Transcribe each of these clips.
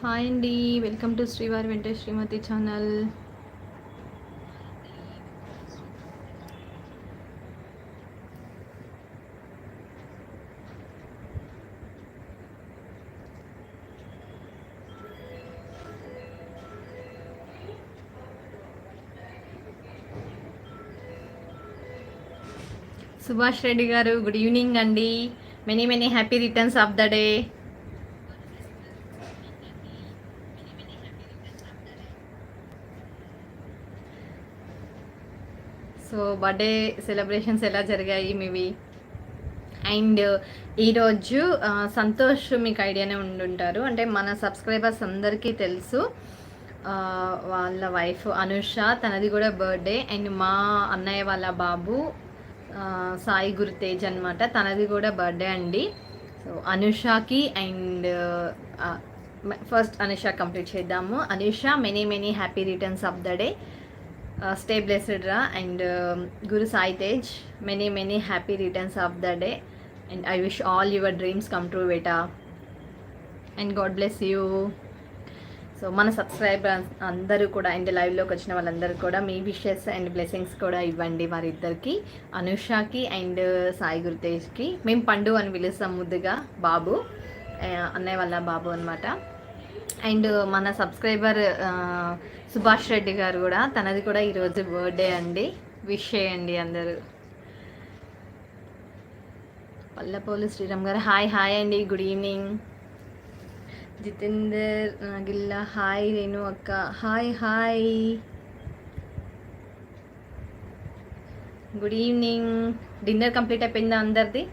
Hi అండి. Welcome to శ్రీవారి వెంట శ్రీమతి channel. Subhash Reddy garu good evening అండి. Many many happy returns of the day. So birthday celebrations ఎలా జరిగాయి మీవి? అండ్ ఈరోజు సంతోష్ మీకు ఐడియానే ఉండుంటారు. అంటే మన సబ్స్క్రైబర్స్ అందరికీ తెలుసు వాళ్ళ వైఫ్ అనుష తనది కూడా బర్త్డే. అండ్ మా అన్నయ్య వాళ్ళ బాబు సాయి సాయి గురుతేజ్ అనమాట తనది కూడా బర్త్డే అండి. సో అనుషకి అండ్ ఫస్ట్ అనుష కంప్లీట్ చేద్దాము. Anusha many many happy returns of the day stay blessed రా and Guru Sai Tej many many happy returns of the day and I wish all your dreams come true beta and God bless you so మన subscriber అందరూ కూడా and లైవ్లోకి వచ్చిన వాళ్ళందరూ కూడా మీ wishes and blessings కూడా ఇవ్వండి వారిద్దరికి. అనుషాకి అండ్ సాయి గురుతేజ్కి మేము పండు అని పిలుస్తాం ముద్దుగా బాబు. అన్నయ్య వాళ్ళ బాబు అనమాట అండ్ మన సబ్స్క్రైబర్ సుభాష్ రెడ్డి గారు కూడా తనది కూడా ఈరోజు బర్త్డే అండి. విష్ చేయండి అందరూ. పల్లపోలు శ్రీరామ్ గారు హాయ్ హాయ్ అండి good evening. Jitender Gilla hi Renu అక్క hi hi. Good evening. Dinner complete అయిపోయిందా అందరిది?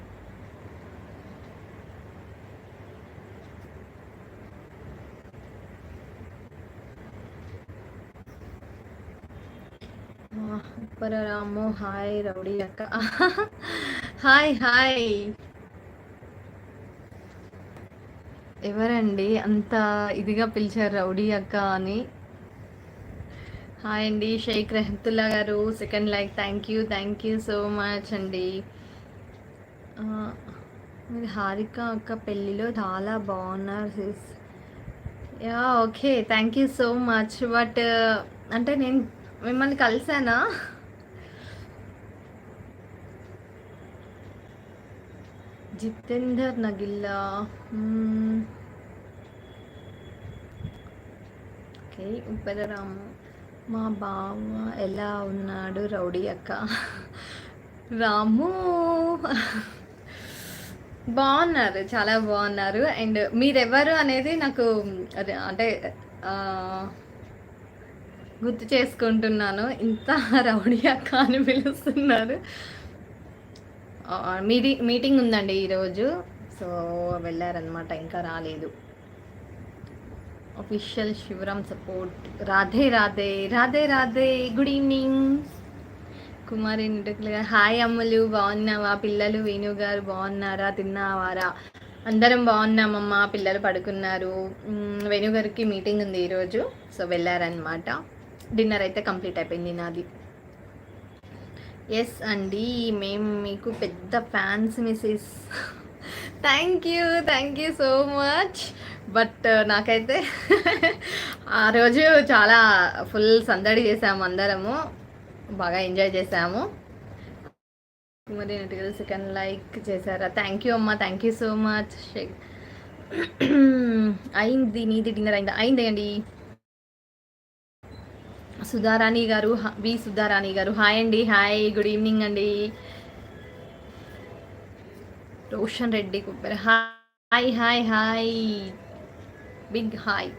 రాము హాయ్ రౌడీ అక్క. Hi hi. ఎవరండి? అంత ఇదిగా పిలిచారు రౌడీ అక్క అని. హాయ్ అండి Sheikh Rahatullah garu. Second like thank you thank you so much అండి. మీరు హారిక అక్క పెళ్ళిలో చాలా బాగున్నారు sis ya okay thank you so much. But అంటే నేను మిమ్మల్ని కలిసానా జితేందర్ నగిల్లా? ఓకే ఉపదరాము మా బావ ఎలా ఉన్నాడు రౌడీ అక్క? రాము! బాగున్నారు చాలా బాగున్నారు. అండ్ మీరెవరు అనేది నాకు అదే అంటే గుర్తు చేసుకుంటున్నాను. ఇంత రౌడీ అక్క అని పిలుస్తున్నారు. ఆ, మీది మీటింగ్ ఉందండి ఈరోజు. సో వెళ్ళారనమాట ఇంకా రాలేదు. Official Shivaram support Radhe Radhe Radhe Radhe good evening Kumari నిటకులుగా hi అమ్మలు బాగున్నావా? పిల్లలు వేణు గారు బాగున్నారా? తిన్నావారా? అందరం బాగున్నామమ్మా పిల్లలు పడుకున్నారు. వేణుగారికి మీటింగ్ ఉంది ఈరోజు. సో వెళ్ళారనమాట డిన్నర్ అయితే కంప్లీట్ అయిపోయింది నాది. ఎస్ అండి మేము మీకు పెద్ద fans Mrs. Thank you thank you so much but నాకైతే ఆ రోజు చాలా ఫుల్ సందడి చేసాము అందరము. బాగా ఎంజాయ్ చేసాము. మరి నెట్గా సెకండ్ లైక్ చేశారా? థ్యాంక్ యూ అమ్మా థ్యాంక్ యూ సో మచ్ అయింది నీది డిన్నర్ అయిందా? అయింది అండి. సుధారాణి గారు వి సుధారాణి గారు. హాయ్ అండి హాయ్ గుడ్ ఈవినింగ్ అండి. Roshan Reddy కుప్పర్ hi hi hi. Big hi.